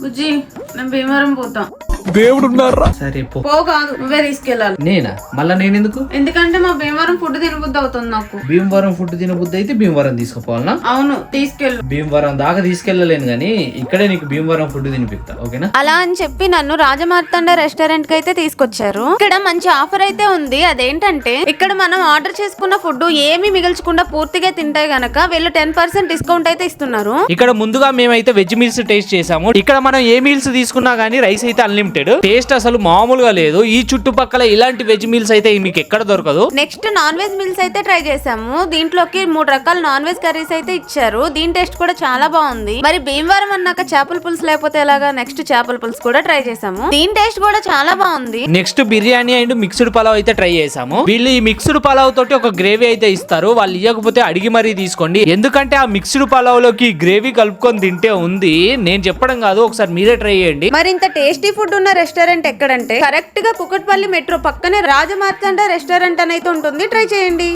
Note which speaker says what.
Speaker 1: బుజ్జి నేను భీమవరం పోతా
Speaker 2: సరే పో.
Speaker 1: పో కాదు నువ్వే తీసుకెళ్ళాలి.
Speaker 2: నేనా? మళ్ళా నేను ఎందుకు
Speaker 1: ఎందుకంటే మా భీమవరం ఫుడ్ తినబుద్ధి అవుతుంది నాకు.
Speaker 2: భీమవరం ఫుడ్ తినబుద్ధి అయితే భీమవరం తీసుకుపోవాలనా?
Speaker 1: అవును తీసుకెళ్ళు.
Speaker 2: భీమవరం దాకా తీసుకెళ్ళలేను కానీ ఇక్కడే నీకు భీమవరం ఫుడ్ తినిపిస్తా ఓకేనా?
Speaker 3: అలా అని చెప్పి నన్ను రాజమార్తాండ రెస్టారెంట్కి అయితే తీసుకొచ్చారు. ఇక్కడ మంచి ఆఫర్ అయితే ఉంది. అదేంటంటే ఇక్కడ మనం ఆర్డర్ చేసుకున్న ఫుడ్ ఏమీ మిగిల్చకుండా పూర్తిగా తింటే గనక వీళ్ళు టెన్ పర్సెంట్ డిస్కౌంట్ అయితే ఇస్తున్నారు.
Speaker 2: ఇక్కడ ముందుగా మేమైతే వెజ్ మీల్స్ టేస్ట్ చేసాము ఇక్కడ మనం ఏ మీల్స్ తీసుకున్నా గానీ రైస్ అయితే అన్లిమిటెడ్. టేస్ట్ అసలు మామూలుగా లేదు. ఈ చుట్టుపక్కల ఇలాంటి వెజ్ మీల్స్ అయితే మీకు ఎక్కడ దొరకదు.
Speaker 3: నెక్స్ట్ నాన్ వెజ్ మిల్స్ అయితే ట్రై చేసాము దీంట్లోకి మూడు రకాల నాన్ వెజ్ కర్రీస్ అయితే ఇచ్చారు. దీని టేస్ట్ కూడా చాలా బాగుంది. మరి భీమవరం అన్నాక చేపల పులుసు లేకపోతే ఎలాగా నెక్స్ట్ చేపల పులుసు కూడా ట్రై చేసాము దీని టేస్ట్ కూడా చాలా బాగుంది.
Speaker 2: Next biryani and mixed pulao అయితే ట్రై చేసాము వీళ్ళు ఈ మిక్స్డ్ పలావ్ తోటి ఒక గ్రేవీ అయితే ఇస్తారు. వాళ్ళు ఇవ్వకపోతే అడిగి మరీ తీసుకోండి. ఎందుకంటే ఆ మిక్స్డ్ పలావ్లోకి గ్రేవీ కలుపుకొని తింటే ఉంది. నేను చెప్పడం కాదు. ఒకసారి మీరే ట్రై చేయండి.
Speaker 3: మరి ఇంత టేస్టీ ఫుడ్ ఉన్న రెస్టారెంట్ ఎక్కడంటే కరెక్ట్గా కుకట్పల్లి మెట్రో పక్కనే రాజమార్తాండ రెస్టారెంట్ అని అయితే ఉంటుంది. ట్రై చేయండి.